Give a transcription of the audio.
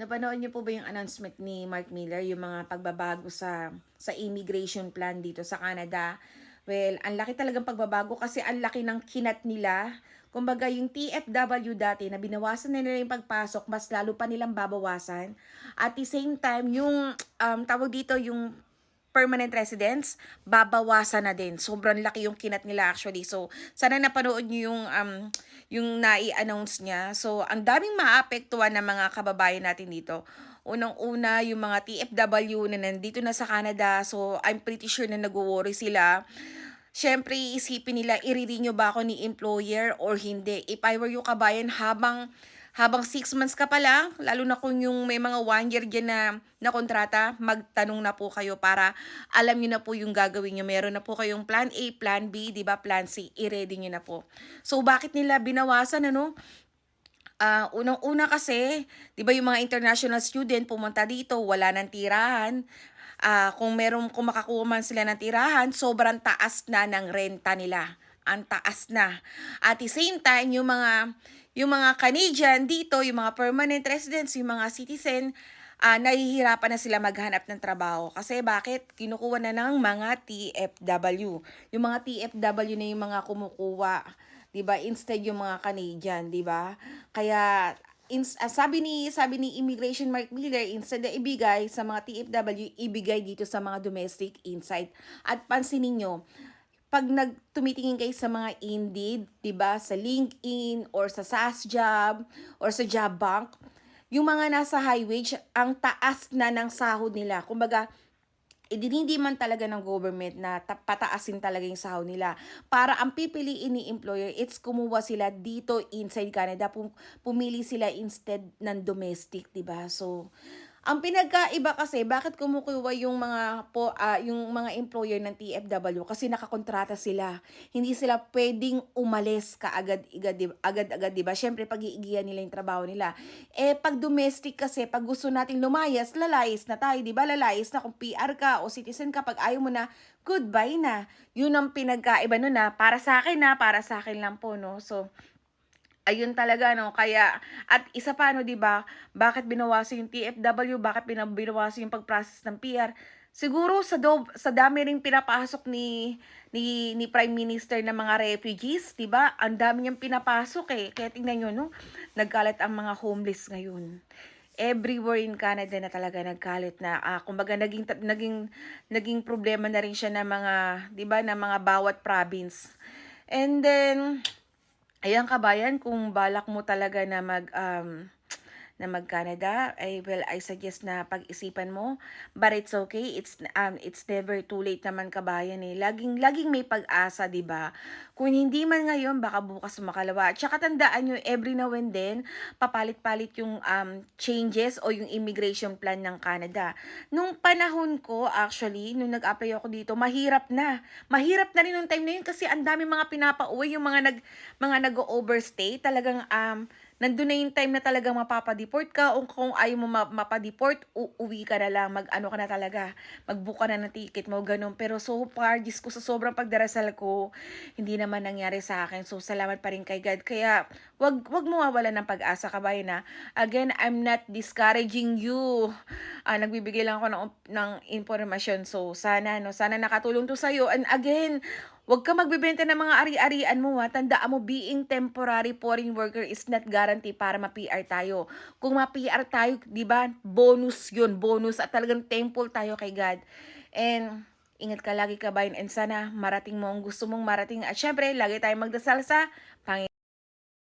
Napanood niyo po ba yung announcement ni Mark Miller, yung mga pagbabago sa sa immigration plan dito sa Canada? Well, ang laki talagang pagbabago kasi ang laki ng kinat nila. Kumbaga, yung TFW dati na binawasan na nila yung pagpasok, mas lalo pa nilang babawasan. At the same time, yung um, tawag dito, yung permanent residents, babawasan na din. Sobrang laki yung kinat nila actually. So, sana napanood niyo yung um, yung nai-announce niya. So, ang daming maapektuhan ng mga kababayan natin dito. Unang-una, yung mga TFW na nandito na sa Canada. So, I'm pretty sure na nag-worry sila. Siyempre, isipin nila, i-renew ba ako ni employer or hindi. If I were you kabayan, habang habang six months ka pa lang, lalo na kung yung may mga one year dyan na, na kontrata, magtanong na po kayo para alam nyo na po yung gagawin nyo. Meron na po kayong plan A, plan B, di ba, plan C, i-ready nyo na po. So, bakit nila binawasan, ano? Ah, unang-una kasi, 'di ba yung mga international student pumunta dito, wala nang tirahan. Ah, kung meron kung makakuha man sila ng tirahan, sobrang taas na ng renta nila. Ang taas na. At the same time, yung mga yung mga Canadian dito, yung mga permanent residents, yung mga citizen, ah nahihirapan na sila maghanap ng trabaho. Kasi bakit? Kinukuha na ng mga TFW. Yung mga TFW na yung mga kumukuha 'di ba? Instead yung mga Canadian, 'di ba? Kaya ins ah, sabi ni sabi ni Immigration Mark Miller, instead na ibigay sa mga TFW, ibigay dito sa mga domestic inside. At pansinin nyo, pag nagtumitingin kayo sa mga Indeed, 'di ba, sa LinkedIn or sa SAS Job or sa Job Bank, yung mga nasa high wage, ang taas na ng sahod nila. Kumbaga, hindi man talaga ng government na ta- pataasin talaga yung sahod nila. Para ang pipiliin ni employer, it's kumuha sila dito inside Canada. Pum- pumili sila instead ng domestic, 'di ba So, ang pinagkaiba kasi, bakit kumukuha yung mga po ah, yung mga employer ng TFW kasi nakakontrata sila. Hindi sila pwedeng umalis kaagad-agad, di- agad-agad, 'di ba? Syempre pag-iigihan nila yung trabaho nila. Eh pag domestic kasi, pag gusto nating lumayas, lalayas na tayo, 'di ba? Lalayas na kung PR ka o citizen ka, pag ayaw mo na, goodbye na. Yun ang pinagkaiba nun na para sa akin na, para sa akin lang po, no. So, Ayun talaga no, kaya at isa pa no, 'di ba? Bakit binawasan yung TFW? Bakit bina- binawasan yung pag-process ng PR? Siguro sa do, sa dami ring pinapasok ni ni ni Prime Minister ng mga refugees, 'di ba? Ang dami niyang pinapasok eh. Kaya tingnan niyo no, nagkalat ang mga homeless ngayon. Everywhere in Canada na talaga nagkalat na ah, kumbaga naging naging naging problema na rin siya ng mga 'di ba ng mga bawat province. And then Ayan kabayan, kung balak mo talaga na mag um, na mag-Canada, ay well, I suggest na pag-isipan mo. But it's okay. It's um it's never too late naman kabayan eh. Laging laging may pag-asa, 'di ba? Kung hindi man ngayon, baka bukas makalawa. At saka tandaan nyo, every now and then, papalit-palit yung um, changes o yung immigration plan ng Canada. Nung panahon ko, actually, nung nag-apply ako dito, mahirap na. Mahirap na rin nung time na yun kasi ang dami mga pinapauwi, yung mga nag mga nag-overstay, talagang um, nandun na yung time na talagang mapapadeport ka o kung ayaw mo ma- mapadeport, uuwi ka na lang, mag-ano ka na talaga, mag-book ka na ng ticket mo, ganun. Pero so far, Diyos ko, sa sobrang pagdarasal ko, hindi naman nangyari sa akin. So, salamat pa rin kay God. Kaya, wag, wag mo mawalan ng pag-asa, kabayan na. Again, I'm not discouraging you. Ah, nagbibigay lang ako ng, ng informasyon. So, sana, no, sana nakatulong to sa'yo. And again, Huwag ka magbebenta ng mga ari-arian mo ha. Tandaan mo, being temporary foreign worker is not guarantee para ma-PR tayo. Kung ma-PR tayo, di ba, bonus yun, bonus. At talagang thankful tayo kay God. And, ingat ka lagi kabayan. And sana marating mo ang gusto mong marating. At syempre, lagi tayong magdasal sa Panginoon.